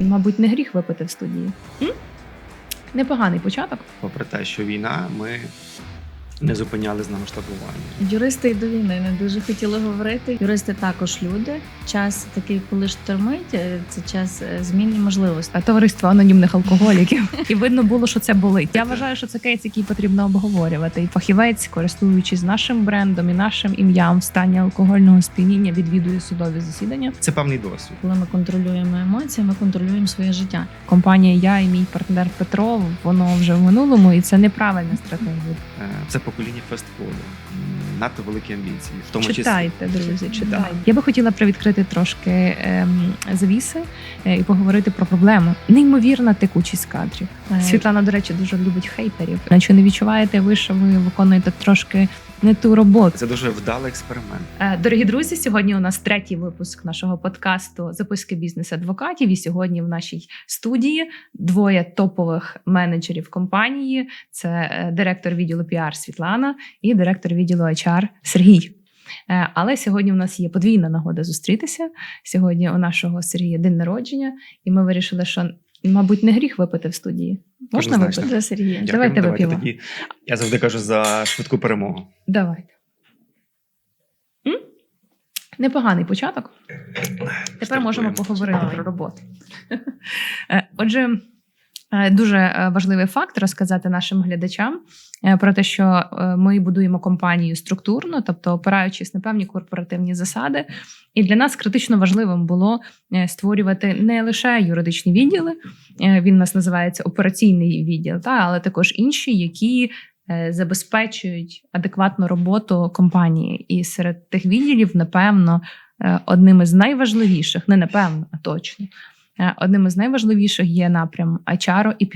мабуть, не гріх випити в студії. М? Непоганий початок. Попри те, що війна, ми не зупиняли з масштабування. Юристи й до війни не дуже хотіли говорити. Юристи також люди. Час такий, коли штормить, е, це час е, змін і можливостей. Та Товариство анонімних алкоголіків. І видно було, що це болить. Я вважаю, що це кейс, який потрібно обговорювати. І фахівець, користуючись нашим брендом і нашим ім'ям в стані алкогольного сп'яніння, відвідує судові засідання. Це певний досвід. Коли ми контролюємо емоції, ми контролюємо своє життя. Компанія Я і мій партнер Петро, воно вже в минулому, і це неправильна стратегія. Е, Це покоління фестфуду. Надто великі амбіції. В тому числі друзі, читайте. Так. Я би хотіла привідкрити трошки ем, завіси е, і поговорити про проблему. Неймовірна текучість кадрів. Е, Світлана, до речі, дуже любить хейтерів. Наче не відчуваєте ви, що ви виконуєте трошки не ту роботу. це дуже вдалий експеримент. Е, Дорогі друзі, сьогодні у нас третій випуск нашого подкасту Записки бізнес-адвокатів. І сьогодні в нашій студії двоє топових менеджерів компанії: це е, директор відділу піар Світлана і директор відділу HR Сергій. Е, Але сьогодні у нас є подвійна нагода зустрітися. Сьогодні у нашого Сергія день народження, і ми вирішили, що, мабуть, не гріх випити в студії. Можна випити? За Сергія. Давайте вип'ємо. тоді. Я завжди кажу за швидку перемогу. Давайте. М? Непоганий початок. Тепер можемо поговорити про роботу. Е, Отже, е, дуже е, важливий факт розказати нашим глядачам е, про те, що е, ми будуємо компанію структурно, тобто опираючись на певні корпоративні засади. І для нас критично важливим було е, створювати не лише юридичні відділи, е, він у нас називається операційний відділ, та, але також інші, які е, забезпечують адекватну роботу компанії. І серед тих відділів, напевно, е, одним із найважливіших, не напевно, а точно, е, одним із найважливіших є напрям HR і.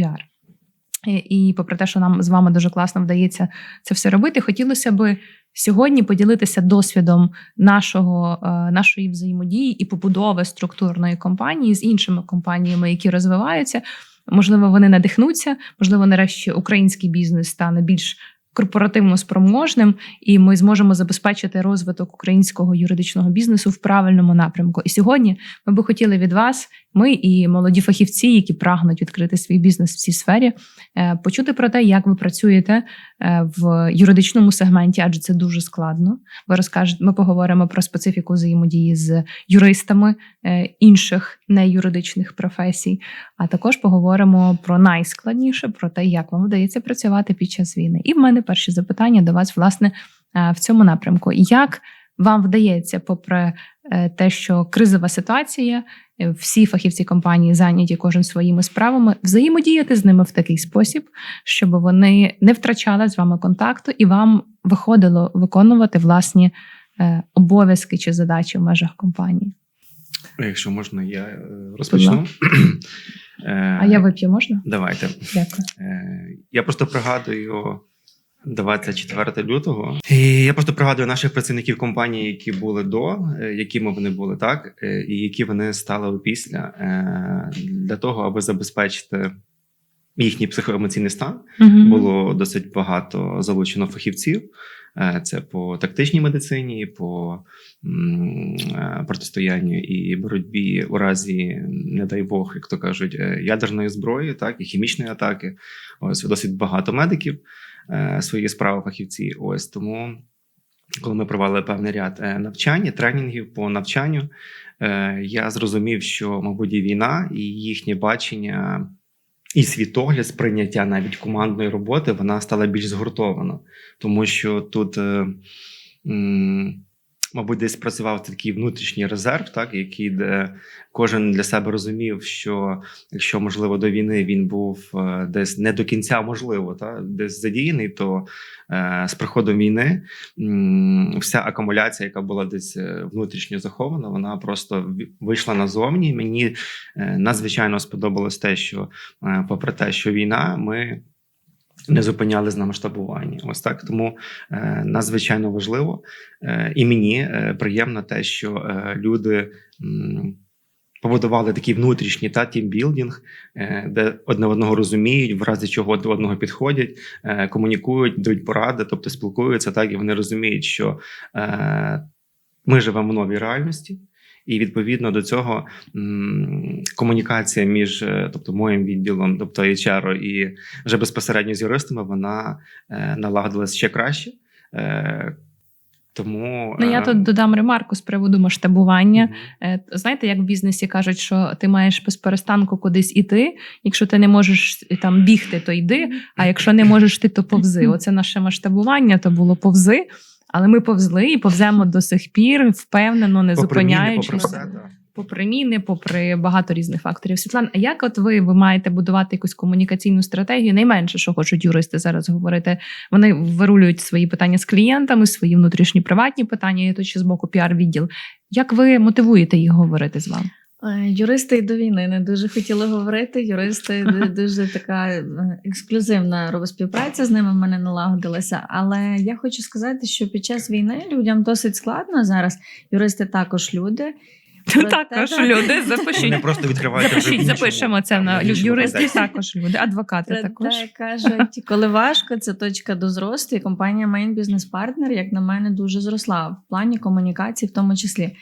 І, і попри те, що нам з вами дуже класно вдається це все робити, хотілося би сьогодні поділитися досвідом нашого, е, нашої взаємодії і побудови структурної компанії з іншими компаніями, які розвиваються. Можливо, вони надихнуться, можливо, нарешті український бізнес стане більш корпоративно спроможним, і ми зможемо забезпечити розвиток українського юридичного бізнесу в правильному напрямку. І сьогодні ми би хотіли від вас, ми і молоді фахівці, які прагнуть відкрити свій бізнес в цій сфері, е, почути про те, як ви працюєте е, в юридичному сегменті, адже це дуже складно. Ви розкажете, ми поговоримо про специфіку взаємодії з юристами е, інших неюридичних професій. А також поговоримо про найскладніше, про те, як вам вдається працювати під час війни. І в мене перші запитання до вас, власне, е, в цьому напрямку. Як вам вдається, попри е, те, що кризова ситуація, е, всі фахівці компанії зайняті кожен своїми справами, взаємодіяти з ними в такий спосіб, щоб вони не втрачали з вами контакту і вам виходило виконувати власні обов'язки чи задачі в межах компанії? Якщо можна, я розпочну. А я вип'ю можна? Давайте. Дякую. Я просто пригадую 24 лютого. І я просто пригадую наших працівників компанії, які були до, е, якими вони були, так, е, і які вони стали після, е, для того, аби забезпечити їхній психоемоційний стан. Мгм. Було досить багато залучено фахівців. Це по тактичній медицині, по протистоянню і боротьбі у разі, не дай Бог, як то кажуть, ядерної зброї, так і хімічної атаки. Ось досить багато медиків свої справи фахівці. Ось тому, коли ми провели певний ряд е, навчань, тренінгів по навчанню, е, я зрозумів, що, мабуть, і війна і їхнє бачення. І світогляд, сприйняття навіть командної роботи, вона стала більш згуртована, тому що тут, е, мабуть, десь працював такий внутрішній резерв, так, який де кожен для себе розумів, що якщо, можливо, до війни він був е, десь не до кінця можливо, та, десь задіяний, то е, з приходом війни м, вся акумуляція, яка була десь е, внутрішньо захована, вона просто вийшла назовні. Мені е, надзвичайно сподобалось те, що Е, попри те, що війна, ми не зупиняли з масштабування. Ось так. Тому е, надзвичайно важливо е, і мені е, приємно те, що е, люди. м, Побудували такий внутрішній та тімбілдинг, е, де одне одного розуміють, в разі чого до одного підходять, е, комунікують, дають поради, тобто спілкуються так, і вони розуміють, що е, ми живемо в новій реальності. І відповідно до цього комунікація між, е, тобто, моїм відділом, тобто HR і вже безпосередньо з юристами, вона е, налагодилась ще краще. Е, тому Ну я тут додам ремарку з приводу масштабування. Е, Знаєте, як в бізнесі кажуть, що ти маєш без перестанку кудись іти. Якщо ти не можеш там бігти, то йди. А якщо не можеш ти, то повзи. Оце наше масштабування, то було повзи. Але ми повзли і повземо до сих пір, впевнено, не зупиняючись. попри міни, попри багато різних факторів. Світлана, а як от ви, ви маєте будувати якусь комунікаційну стратегію? Найменше, що хочуть юристи зараз говорити, вони вирулюють свої питання з клієнтами, свої внутрішні приватні питання, і тут ще з боку піар-відділ. Як ви мотивуєте їх говорити з вами? Юристи й до війни не дуже хотіли говорити. Юристи дуже така е, ексклюзивна співпраця з ними в мене налагодилася. Але я хочу сказати, що під час війни людям досить складно зараз. Юристи також люди. Також люди запишіть. Просто відкривають Запишіть, запишемо це на юристи також люди, адвокати також. кажуть, коли важко, це точка до зросту. І компанія Main Business Partner, як на мене, дуже зросла в плані комунікації, в тому числі.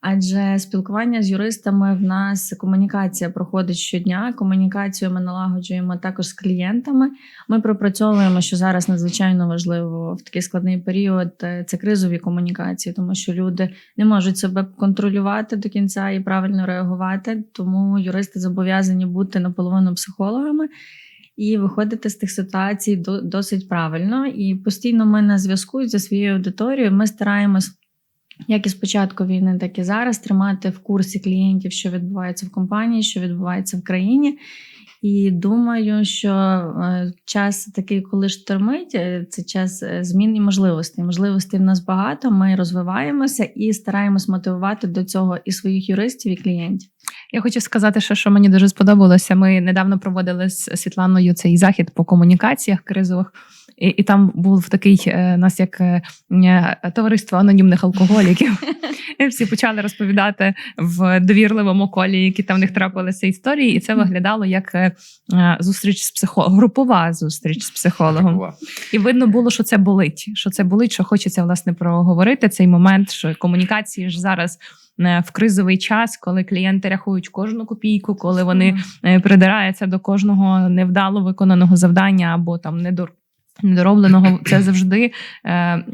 Адже спілкування з юристами в нас комунікація проходить щодня. Комунікацію ми налагоджуємо також з клієнтами. Ми пропрацьовуємо, що зараз надзвичайно важливо в такий складний період. е, Це кризові комунікації, тому що люди не можуть себе контролювати до кінця і правильно реагувати. Тому юристи зобов'язані бути наполовину психологами і виходити з тих ситуацій до- досить правильно. І постійно ми на зв'язку зі своєю аудиторією. Ми стараємось. Як і з початку війни, так і зараз тримати в курсі клієнтів, що відбувається в компанії, що відбувається в країні. І думаю, що е, час такий, коли штормить, е, це час е, змін і можливостей. Можливостей в нас багато. Ми розвиваємося і стараємось мотивувати до цього і своїх юристів, і клієнтів. Я хочу сказати, що, що мені дуже сподобалося. Ми недавно проводили з Світланою цей захід по комунікаціях кризових. І, і там був такий е, нас як е, е, товариство анонімних алкоголіків. І всі почали розповідати в довірливому колі, які там в них трапилися історії, і це виглядало як зустріч з психологом, групова зустріч з психологом. І видно було, що це болить. Що це болить, що хочеться власне проговорити цей момент, що комунікації ж зараз в кризовий час, коли клієнти рахують кожну копійку, коли вони придираються до кожного невдало виконаного завдання або там недор... недоробленого, це завжди е,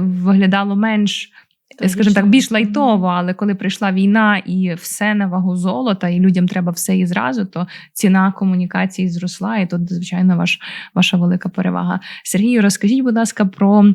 виглядало менш. Скажімо так, більш лайтово, але коли прийшла війна і все на вагу золота, і людям треба все і зразу, то ціна комунікації зросла, і тут, звичайно, ваш, ваша велика перевага. Сергію, розкажіть, будь ласка, про е,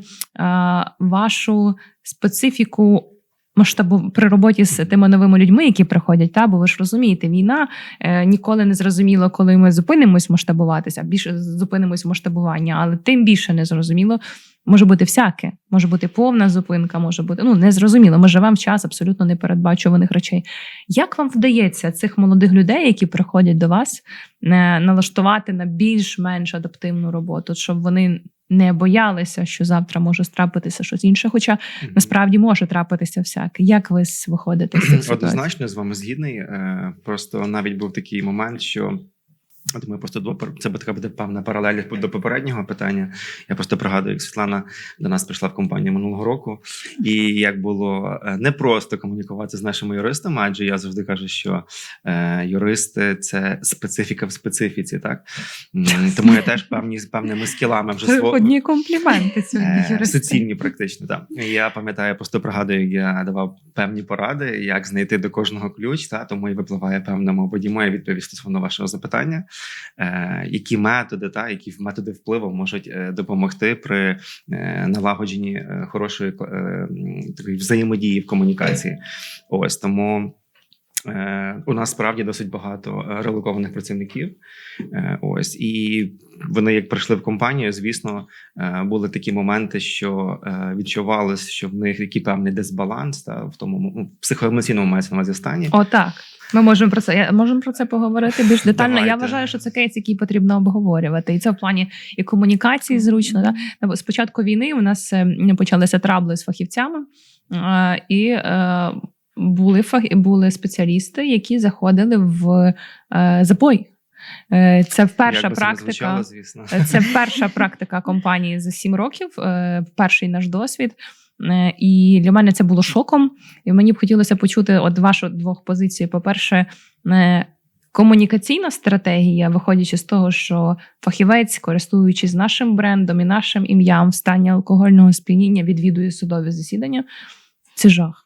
вашу специфіку масштабу при роботі з тими новими людьми, які приходять. Та бо ви ж розумієте, війна е, ніколи не зрозуміло, коли ми зупинимось масштабуватися, більше зупинимось масштабування, але тим більше не зрозуміло. Може бути всяке, може бути повна зупинка, може бути ну незрозуміло. Ми живемо в час абсолютно непередбачуваних речей. Як вам вдається цих молодих людей, які приходять до вас, е, налаштувати на більш-менш адаптивну роботу, щоб вони не боялися, що завтра може трапитися щось інше, хоча Мгм. насправді може трапитися всяке. Як ви виходите з цих ситуацій? Однозначно з вами згідний. Е, Просто навіть був такий момент, що. Ми просто до це така буде певна паралель до попереднього питання. Я просто пригадую, як Світлана до нас прийшла в компанію минулого року, і як було е, непросто комунікувати з нашими юристами, адже я завжди кажу, що е, юристи це специфіка в специфіці, так тому я теж певні з певними скілами вже свого Одні компліменти сьогодні. Е. Суцільні, практично, так. Я пам'ятаю, просто пригадую, я давав певні поради, як знайти до кожного ключ, та, тому і випливає певна, мабуть, моя відповідь стосовно вашого запитання, які методи, та, які методи впливу можуть е, допомогти при е, налагодженні е, хорошої е, такої взаємодії в комунікації. Ось тому. Е, У нас справді досить багато е, релокованих працівників. Е, Ось і вони, як прийшли в компанію, звісно, е, були такі моменти, що е, відчувалось, що в них який певний дисбаланс та в тому ну, психоемоційному мається на увазі стані. О, так. Ми можемо про це. Я можемо про це поговорити більш детально. Я Давайте. вважаю, що це кейс, який потрібно обговорювати, і це в плані і комунікації зручно. Да? З початку війни у нас е, почалися трабли з фахівцями, і е, були фах... були спеціалісти, які заходили в е, запой. Е, Це перша Як це практика. звучало, звісно. Це перша практика компанії за сім років. е, Перший наш досвід. Е, І для мене це було шоком. І мені б хотілося почути от вашу двох позицій. По-перше, е, комунікаційна стратегія, виходячи з того, що фахівець, користуючись нашим брендом і нашим ім'ям в стані алкогольного сп'яніння, відвідує судові засідання. Це жах.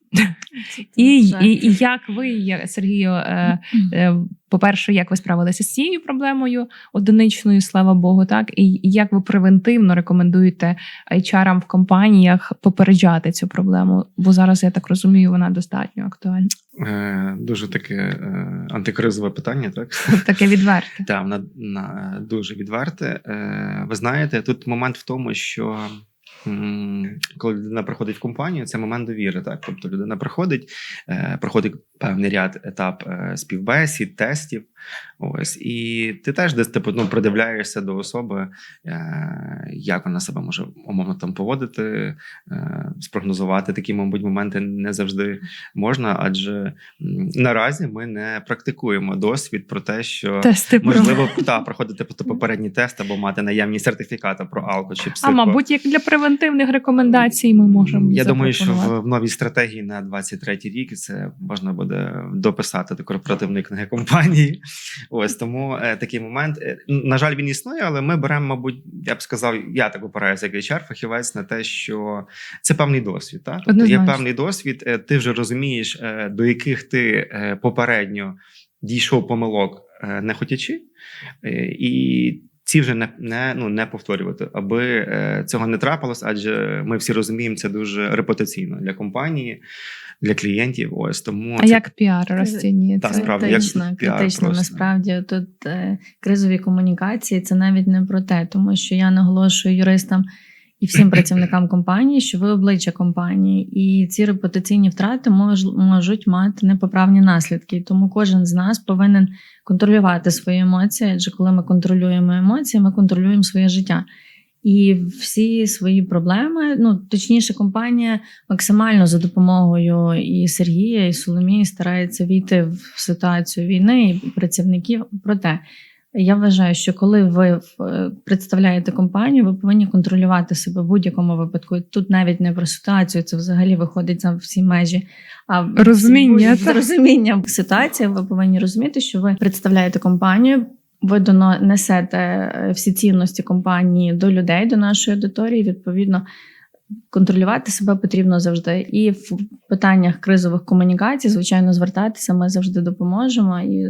І, і, і як ви, Сергію, е, е, по-перше, як ви справилися з цією проблемою одиничною, слава Богу, так і як ви превентивно рекомендуєте HR-ам в компаніях попереджати цю проблему? Бо зараз я так розумію, вона достатньо актуальна. Е, Дуже таке е, антикризове питання, так? Таке відверте. Так, вона дуже відверте. Е, ви знаєте, тут момент в тому, що коли людина приходить в компанію, це момент довіри. Так? Тобто людина приходить, е, проходить певний ряд етап е, співбесід, тестів. Ось, і ти теж десь типу, ну, придивляєшся до особи, е, як вона себе може умовно там поводити, е, спрогнозувати такі, мабуть, моменти не завжди можна, адже наразі ми не практикуємо досвід про те, що Тести про- можливо та проходити попередній тест або мати наявні сертифікати про алко чи А мабуть, як для превентивних рекомендацій ми можемо. Я думаю, що в, в новій стратегії на 23-й рік це можна буде дописати до корпоративної книги компанії. Ось тому е, такий момент. Е, На жаль, він існує, але ми беремо, мабуть, я б сказав, я так опираюся як HR, фахівець на те, що це певний досвід. Так? Тобто є певний досвід, е, ти вже розумієш, е, до яких ти е, попередньо дійшов помилок, е, не хотячи, е, і ці вже не, не, ну, не повторювати, аби е, цього не трапилось, адже ми всі розуміємо, це дуже репутаційно для компанії, для клієнтів. Ось тому А це як піар розцінюється? Та, справді, критично, тут піар критично. просто. Насправді тут е, кризові комунікації це навіть не про те, тому що я наголошую юристам і всім працівникам компанії, що ви обличчя компанії, і ці репутаційні втрати мож, можуть мати непоправні наслідки. Тому кожен з нас повинен контролювати свої емоції. Адже коли ми контролюємо емоції, ми контролюємо своє життя. І всі свої проблеми, ну точніше, компанія максимально за допомогою і Сергія, і Соломії старається війти в ситуацію війни і працівників. Проте я вважаю, що коли ви е, представляєте компанію, ви повинні контролювати себе в будь-якому випадку. Тут навіть не про ситуацію, це взагалі виходить за всі межі. А Розуміння, розуміння ситуації. Ви повинні розуміти, що ви представляєте компанію. Ви доно- несете е, всі цінності компанії до людей, до нашої аудиторії. Відповідно, контролювати себе потрібно завжди. І в питаннях кризових комунікацій, звичайно, звертатися ми завжди допоможемо. І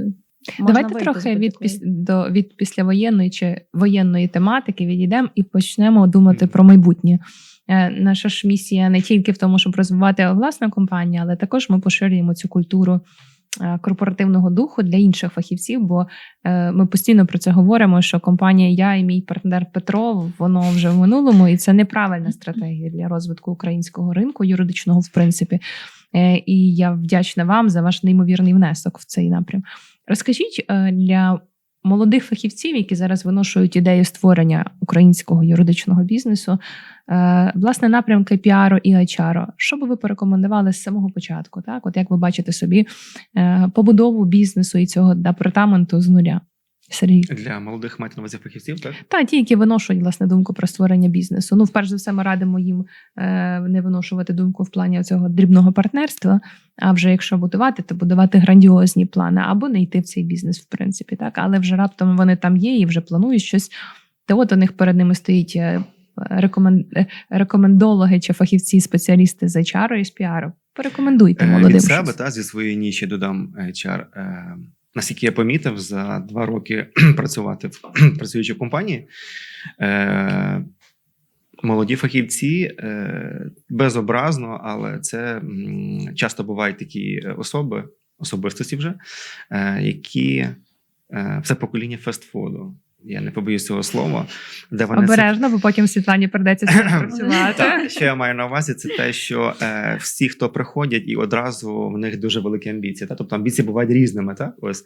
можна Давайте трохи від, піс... до, від післявоєнної чи воєнної тематики відійдемо і почнемо думати про майбутнє. Е, Наша ж місія не тільки в тому, щоб розвивати власну компанію, але також ми поширюємо цю культуру корпоративного духу для інших фахівців. Бо е, ми постійно про це говоримо, що компанія я і мій партнер Петро, воно вже в минулому, і це неправильна стратегія для розвитку українського ринку, юридичного, в принципі. Е, І я вдячна вам за ваш неймовірний внесок в цей напрям. Розкажіть е, для молодих фахівців, які зараз виношують ідею створення українського юридичного бізнесу, е, власне, напрямки піару і HR, що би ви порекомендували з самого початку? Так, от як ви бачите собі е, побудову бізнесу і цього департаменту з нуля? Сергій, для молодих мають на увазі фахівців, так? та ті, які виношують власне думку про створення бізнесу. Ну, вперше за все, ми радимо їм е, не виношувати думку в плані цього дрібного партнерства. А вже якщо будувати, то будувати грандіозні плани або не йти в цей бізнес, в принципі, так. Але вже раптом вони там є і вже планують щось. То от у них перед ними стоїть е, рекомен... е, рекомендологи чи фахівці, спеціалісти з HR і з піару. Порекомендуйте Е, молодим. Від себе щось. та зі своєї ніші додам HR. Наскільки я помітив, за два роки працювати в працюючій компанії, е, молоді фахівці е, безобразно, але це часто бувають такі особи, особистості вже, е, які е, все покоління фастфуду. Я не побоюсь цього слова, де вони це Обережно, бо потім Світлані придеться працювати. так, що я маю на увазі, це те, що е, всі, хто приходять, і одразу в них дуже великі амбіції. Та? Тобто амбіції бувають різними. Так? Ось.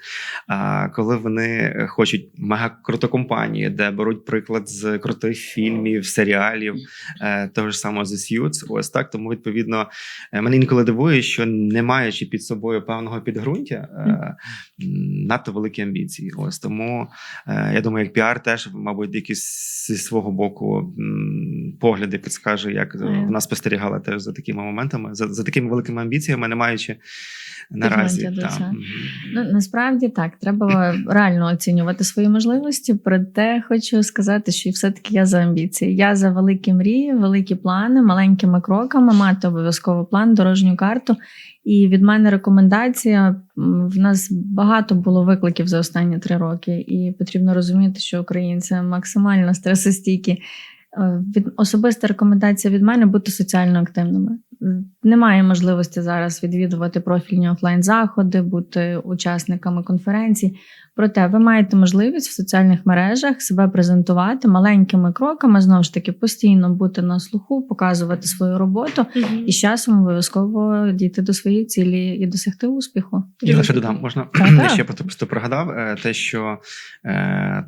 А коли вони хочуть мега круту компанію, де беруть приклад з крутих фільмів, серіалів, е, того ж самого The Suits, ось так. Тому, відповідно, е, мене інколи дивує, що не маючи під собою певного підґрунтя, е, надто великі амбіції. Ось тому е, я думаю, як піар теж, мабуть, якийсь зі свого боку погляди підскаже, як Е. вона спостерігала теж за такими моментами, за, за такими великими амбіціями, не маючи наразі. Та. цього. Ну, насправді так, треба реально оцінювати свої можливості. Проте хочу сказати, що все-таки я за амбіції. Я за великі мрії, великі плани, маленькими кроками, мати обов'язково план, дорожню карту. І від мене рекомендація. В нас багато було викликів за останні три роки, і потрібно розуміти, що українці максимально стресостійкі. Е, Від особиста рекомендація від мене бути соціально активними. Немає можливості зараз відвідувати профільні офлайн заходи, бути учасниками конференцій. Проте ви маєте можливість в соціальних мережах себе презентувати маленькими кроками, знову ж таки, постійно бути на слуху, показувати свою роботу і з часом обов'язково дійти до своєї цілі і досягти успіху. Я лише додам, можна Так-так. ще просто просто пригадав е, те, що е,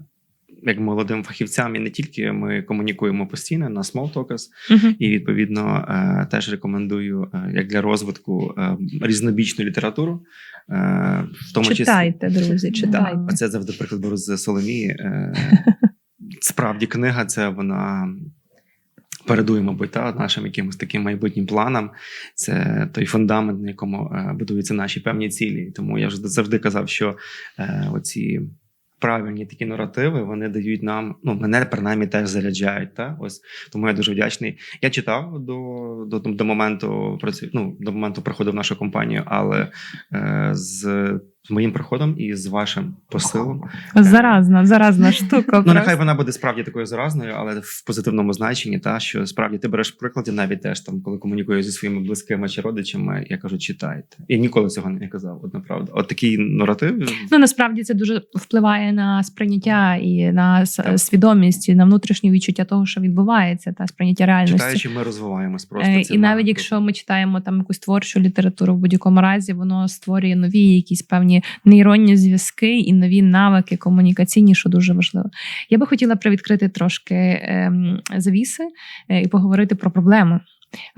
як молодим фахівцям, і не тільки ми комунікуємо постійно на small talkers, Мгм. і відповідно е, теж рекомендую е, як для розвитку е, різнобічну літературу, в тому числі. Читайте, друзі, читайте. Да. Оце завжди приклад беру з Соломії. Справді, книга це вона передує, мабуть, та, нашим якимось таким майбутнім планам. Це той фундамент, на якому будуються наші певні цілі. Тому я вже завжди казав, що е, оці. Правильні такі наративи вони дають нам, ну мене принаймні теж заряджають. Та ось тому я дуже вдячний. Я читав до, до, до моменту ну, до моменту приходу в нашу компанію, але е, з, з моїм приходом і з вашим посилом Заразна, заразна штука. Ну, нехай вона буде справді такою заразною, але в позитивному значенні, та що справді ти береш приклади, навіть теж там, коли комунікую зі своїми близькими чи родичами, я кажу, читайте. Я ніколи цього не казав, одна правда. От такий наратив. Ну насправді це дуже впливає на сприйняття і на Так. свідомість, і на внутрішнє відчуття того, що відбувається, та сприйняття реальності. Читаючи, ми розвиваємось просто. Е, І навіть якщо ми читаємо там якусь творчу літературу в будь-якому разі, воно створює нові якісь певні нейронні зв'язки і нові навики комунікаційні, що дуже важливо. Я би хотіла привідкрити трошки ем, завіси е, і поговорити про проблеми.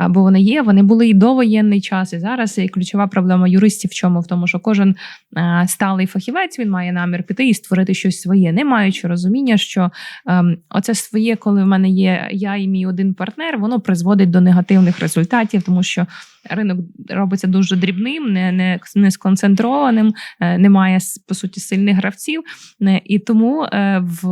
Бо вони є, вони були і довоєнний час, і зараз і ключова проблема юристів в чому? В тому, що кожен е, сталий фахівець він має намір піти і створити щось своє, не маючи розуміння, що ем, оце своє, коли в мене є я і мій один партнер, воно призводить до негативних результатів, тому що ринок робиться дуже дрібним, не, не, не сконцентрованим, е, немає по суті сильних гравців. Е, І тому в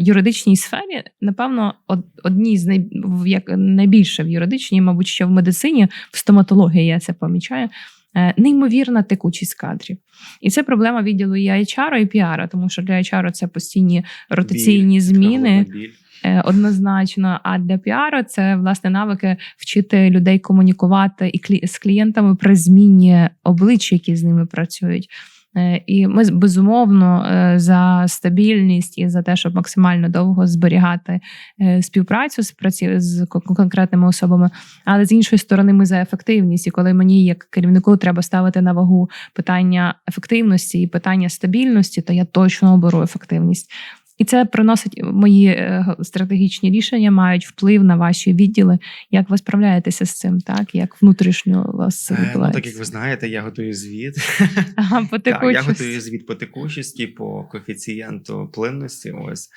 юридичній сфері, напевно, од- одній з най, як найбільше в юридичній, мабуть, ще в медицині, в стоматології я це помічаю. е, Неймовірна текучість кадрів, і це проблема відділу і HR, і піара, тому що для HR це постійні ротаційні Біль, зміни. біль. Е, Однозначно, а для піару це власне навики вчити людей комунікувати і з клієнтами при зміні облич, які з ними працюють. Е, І ми безумовно е, за стабільність і за те, щоб максимально довго зберігати е, співпрацю з праці з конкретними особами. Але з іншої сторони, ми за ефективність. І коли мені, як керівнику, треба ставити на вагу питання ефективності і питання стабільності, то я точно оберу ефективність. І це приносить мої е, стратегічні рішення, мають вплив на ваші відділи. Як ви справляєтеся з цим, так як внутрішньо у вас це Е, Ну, так як ви знаєте, я готую звіт. Ага, по Так, я готую звіт по текучості, по коефіцієнту плинності. Ось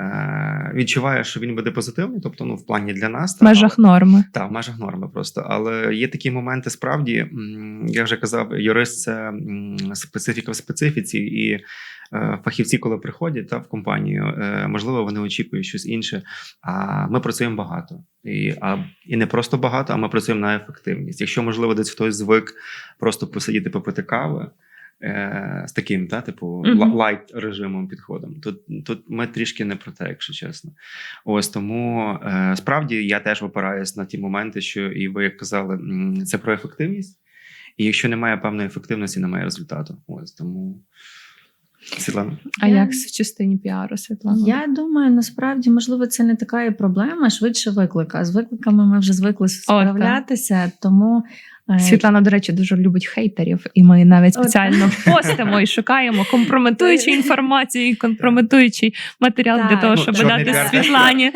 е, відчуваю, що він буде позитивний, тобто ну в плані для нас. в та, межах норми. Так, в межах норми просто. Але є такі моменти, справді, я вже казав, юрист це специфіка в специфіці, і е, фахівці, коли приходять та, в компанію, е, можливо, вони очікують щось інше. А ми працюємо багато. І, а, і не просто багато, а ми працюємо на ефективність. Якщо, можливо, десь хтось звик просто посидіти попити кави. е, З таким, та, типу, Мгм. ла- лайт режимом підходом. Тут, тут ми трішки не про те, якщо чесно. Ось тому е, справді я теж опираюсь на ті моменти, що і ви як казали, це про ефективність. І якщо немає певної ефективності, немає результату. Ось тому Світлана. А Я- як в частині піару, Світлана? Я думаю, насправді, можливо, це не така і проблема, швидше виклика. З викликами ми вже звикли справлятися. Тому Е, Світлана, до речі, дуже любить хейтерів, і ми навіть От. спеціально постимо і шукаємо компрометуючу інформацію і компрометуючий матеріал для того, ну, щоб дати Світлані.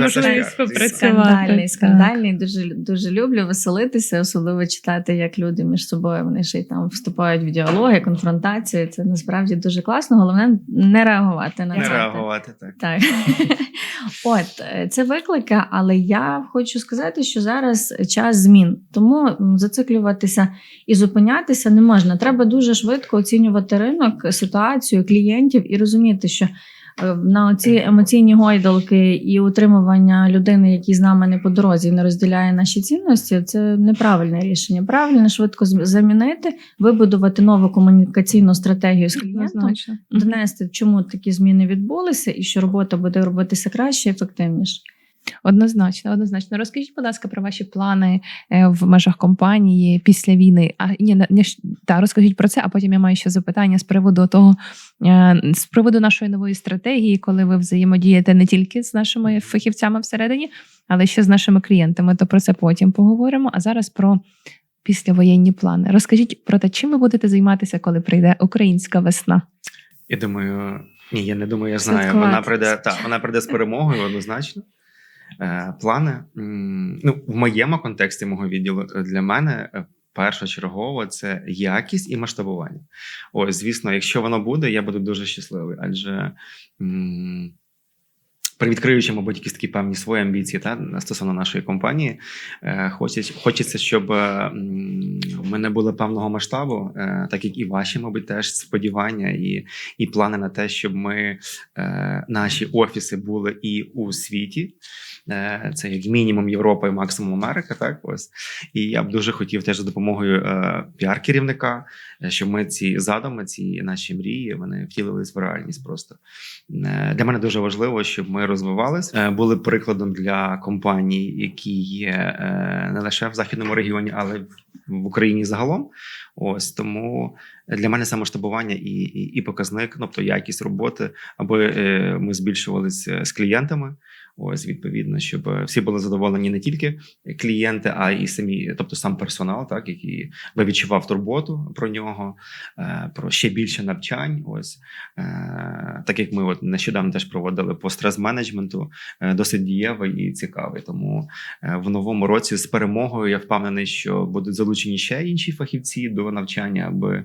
Можливість попрацювати. Скандальний. Дуже дуже люблю веселитися, особливо читати, як люди між собою вони ще й там вступають в діалоги, конфронтації. Це насправді дуже класно. Головне не реагувати на Не це. реагувати так. Так. От е, це виклики, але я хочу сказати, що зараз час змін, тому зациклюватися і зупинятися не можна. Треба дуже швидко оцінювати ринок, ситуацію клієнтів і розуміти, що е, на ці емоційні гойдалки і утримування людини, які з нами не по дорозі, не розділяє наші цінності, це неправильне рішення. Правильно швидко замінити, вибудувати нову комунікаційну стратегію з клієнтом донести, чому такі зміни відбулися, і що робота буде робитися краще ефективніше. Однозначно, однозначно. Розкажіть, будь ласка, про ваші плани е, в межах компанії після війни. А ні, не, та розкажіть про це, а потім я маю ще запитання з приводу того, е, з приводу нашої нової стратегії, коли ви взаємодієте не тільки з нашими фахівцями всередині, але ще з нашими клієнтами. То про це потім поговоримо. А зараз про післявоєнні плани. Розкажіть про те, чим ви будете займатися, коли прийде українська весна. Я думаю, ні, я не думаю, я знаю. Вона прийде, так, вона прийде з перемогою однозначно. Е, плани. Ну, в моєму контексті мого відділу е, для мене е, першочергово це якість і масштабування. Ось, звісно, якщо воно буде, я буду дуже щасливий, адже. Привідкриючи, мабуть, якісь такі певні свої амбіції та стосовно нашої компанії, хочеться, хочеться, щоб е, м, ми не були певного масштабу, так як і ваші, мабуть, теж сподівання і, і плани на те, щоб ми наші офіси були і у світі. Е, Це як мінімум Європа і максимум Америка. Так ось і я б дуже хотів теж за допомогою е, піар-керівника, е, щоб ми ці задуми, ці наші мрії, вони втілились в реальність. Просто для мене дуже важливо, щоб ми розвивались, е, були прикладом для компаній, які є не лише в західному регіоні, але в Україні загалом. Ось тому для мене самоштабування і, і, і показник, тобто якість роботи, аби ми збільшувалися з клієнтами. Ось відповідно, щоб е, всі були задоволені не тільки клієнти, а й самі, тобто сам персонал, так який би відчував турботу про нього, е, про ще більше навчань. Ось е, так як ми от нещодавно теж проводили по стрес-менеджменту, досить дієвий і цікавий. Тому в новому році з перемогою я впевнений, що будуть залучені ще інші фахівці до навчання, аби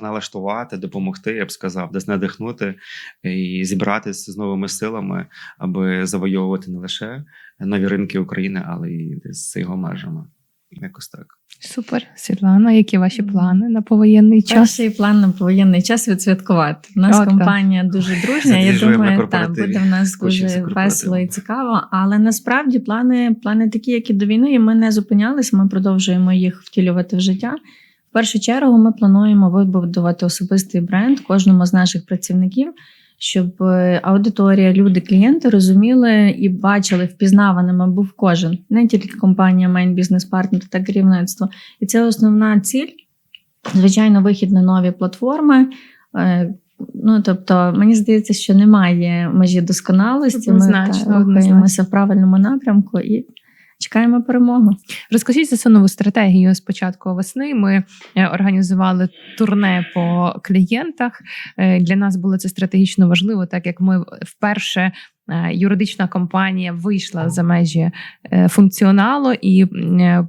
налаштувати, допомогти, я б сказав, десь надихнути і зібратися з новими силами, аби завойовувати не лише нові ринки України, але й десь за його межами. Якось так. Супер, Світлана. Які ваші плани на повоєнний час? Перший план на повоєнний час відсвяткувати. У нас О, так. компанія дуже дружня. Я думаю, так, буде в нас дуже весело і цікаво. Але насправді плани, плани такі, як і до війни, і ми не зупинялись. Ми продовжуємо їх втілювати в життя. В першу чергу ми плануємо вибудувати особистий бренд кожному з наших працівників, щоб е, аудиторія, люди, клієнти розуміли і бачили впізнаваними був кожен, не тільки компанія Main Business Partner та керівництво. І це основна ціль. Звичайно, вихід на нові платформи. Е, Ну, тобто, мені здається, що немає межі досконалості. Ми рухаємося в правильному напрямку і чекаємо перемогу. Розкажіть за цю нову стратегію з початку весни. Ми е, організували турне по клієнтах. Е, Для нас було це стратегічно важливо, так як ми вперше. е, Юридична компанія вийшла за межі функціоналу і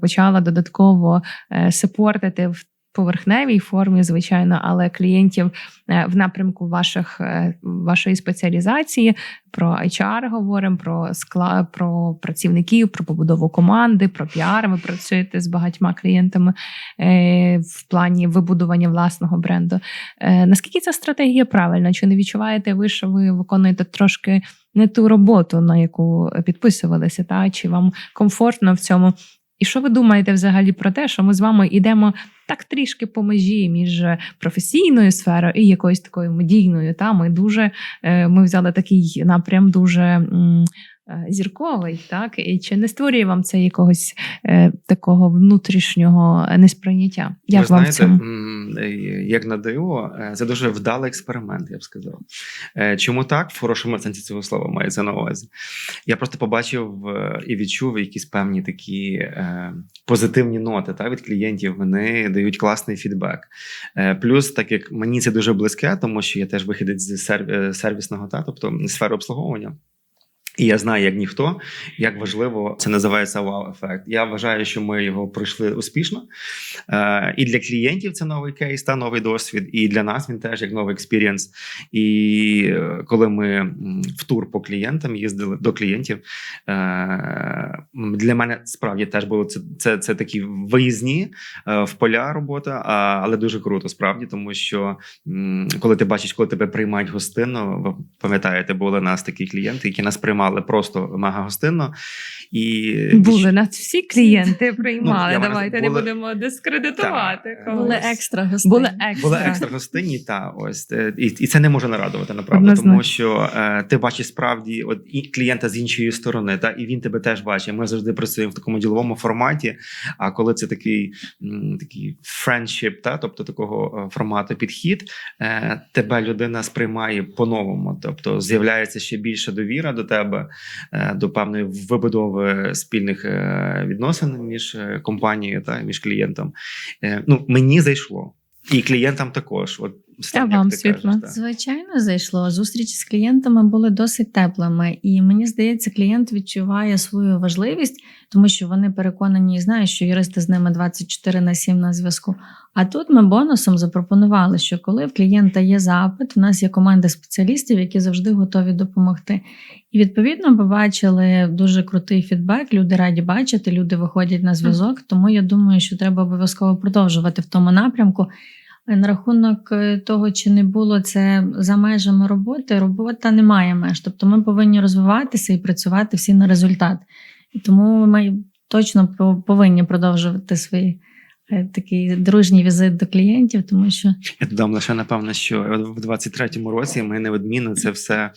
почала додатково сепортити в поверхневій формі, звичайно, але клієнтів е, в напрямку ваших е, вашої спеціалізації. Про HR говоримо, про скла, про працівників, про побудову команди, про піар. Ви працюєте з багатьма клієнтами е, в плані вибудування власного бренду. Наскільки ця стратегія правильна? Чи не відчуваєте ви, що ви виконуєте трошки не ту роботу, на яку підписувалися? Та чи вам комфортно в цьому? І що ви думаєте взагалі про те, що ми з вами йдемо так трішки по межі між професійною сферою і якоюсь такою медійною? Та ми дуже е, ми взяли такий напрям дуже е, зірковий, так? І чи не створює вам це якогось е, такого внутрішнього несприйняття? Як Ви вам знаєте, цьому? е, як на диво, е, це дуже вдалий експеримент, я б сказав. Е, Чому так? В хорошому сенсі цього слова мається на увазі. Я просто побачив е, і відчув якісь певні такі е, позитивні ноти та, від клієнтів. Вони дають класний фідбек. Е, Плюс, так як мені це дуже близьке, тому що я теж виходець з е, сервісного, та, тобто сфери обслуговування. І я знаю, як ніхто, як важливо це називається вау-ефект. Я вважаю, що ми його пройшли успішно. Е, і для клієнтів це новий кейс та новий досвід. І для нас він теж як новий експірієнс. І е, коли ми в тур по клієнтам їздили до клієнтів, е, для мене справді теж було це, це, це такі виїзні е, в поля робота, а, але дуже круто справді, тому що м, коли ти бачиш, коли тебе приймають гостинно, ви пам'ятаєте, були у нас такі клієнти, які нас приймали просто мега гостинно. І Були нас всі клієнти приймали. Ну, Давайте на- не будемо дискредитувати. Когось. Були екстра гостей. Були екстра. Були екстра гостинні, та ось е, і, і це не може нарадувати направду, Однозначно. тому що е, ти бачиш справді от і клієнта з іншої сторони, та і він тебе теж бачить. Ми завжди працюємо в такому діловому форматі. А коли це такий, м, такий friendship, та тобто такого е, формату підхід, е, тебе людина сприймає по-новому. Тобто з'являється ще більше довіра до тебе, е, до певної вибудови спільних е, відносин між е, компанією та між клієнтом. Е, Ну мені зайшло. І клієнтам також. От А вам, кажеш. Звичайно, зайшло. Зустрічі з клієнтами були досить теплими, і мені здається, клієнт відчуває свою важливість, тому що вони переконані і знають, що юристи з ними 24 на 7 на зв'язку. А тут ми бонусом запропонували, що коли в клієнта є запит, у нас є команда спеціалістів, які завжди готові допомогти. І відповідно побачили дуже крутий фідбек. Люди раді бачити, люди виходять на зв'язок. Тому я думаю, що треба обов'язково продовжувати в тому напрямку. На рахунок е, того, чи не було це за межами роботи, робота не має меж. Тобто ми повинні розвиватися і працювати всі на результат. І тому ми точно по- повинні продовжувати свої. е, такий дружній візит до клієнтів, тому що Я додам лише напевно, що в 23-му році ми неодмінно це все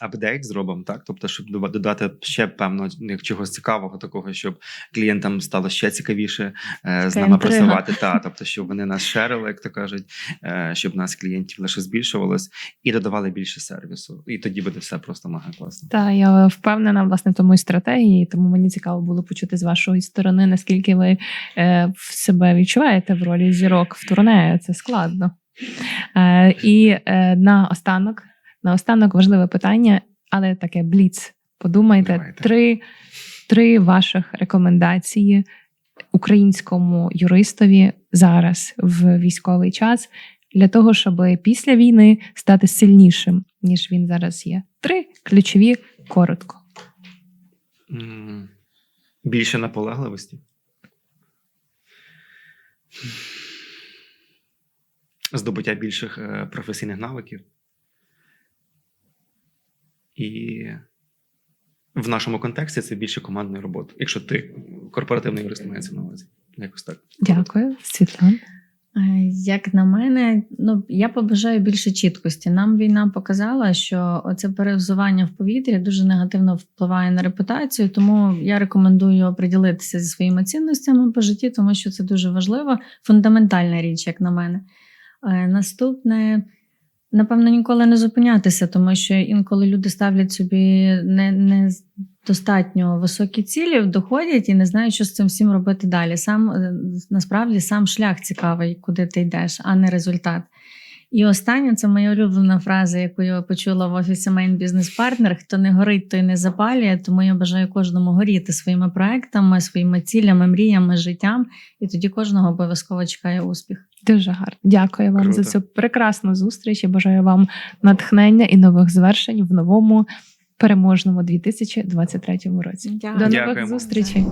апдейт зробимо, так тобто, щоб додати ще певно чогось цікавого, такого, щоб клієнтам стало ще цікавіше е, з нами інтрига. працювати. Та тобто, щоб вони нас шерили, як то кажуть, е, щоб нас клієнтів лише збільшувалось і додавали більше сервісу. І тоді буде все просто мега класно. Та я впевнена власне в тому і стратегії, тому мені цікаво було почути з вашої сторони, наскільки ви е, в себе відчуваєте в ролі зірок в турне. Це складно. Е, і е, на останок, на останок важливе питання, але таке бліц. Подумайте Давайте. три, три ваших рекомендації українському юристові зараз в військовий час для того, щоб після війни стати сильнішим, ніж він зараз є. Три ключові коротко. Більше наполегливості. Здобуття більших е, професійних навиків. І в нашому контексті це більше командної роботи. Якщо ти корпоративний юрист мається на увазі. Якось так. Дякую, Світлана. Е, Як на мене, ну я побажаю більше чіткості. Нам війна показала, що оце перевзування в повітрі дуже негативно впливає на репутацію. Тому я рекомендую приділитися зі своїми цінностями по житті, тому що це дуже важливо, фундаментальна річ, як на мене. Е, Наступне. Напевно, ніколи не зупинятися, тому що інколи люди ставлять собі не, не достатньо високі цілі, доходять і не знають, що з цим всім робити далі. Сам е, насправді сам шлях цікавий, куди ти йдеш, а не результат. І останнє це моя улюблена фраза, яку я почула в офісі Main Business Partner. Хто не горить, той не запалює. Тому я бажаю кожному горіти своїми проектами, своїми цілями, мріями, життям. І тоді кожного обов'язково чекає успіх. Дуже гарно. Дякую вам Круто. за цю прекрасну зустріч. Я бажаю вам натхнення і нових звершень в новому переможному 2023 році. Дякую. До нових Дякуємо. зустрічей.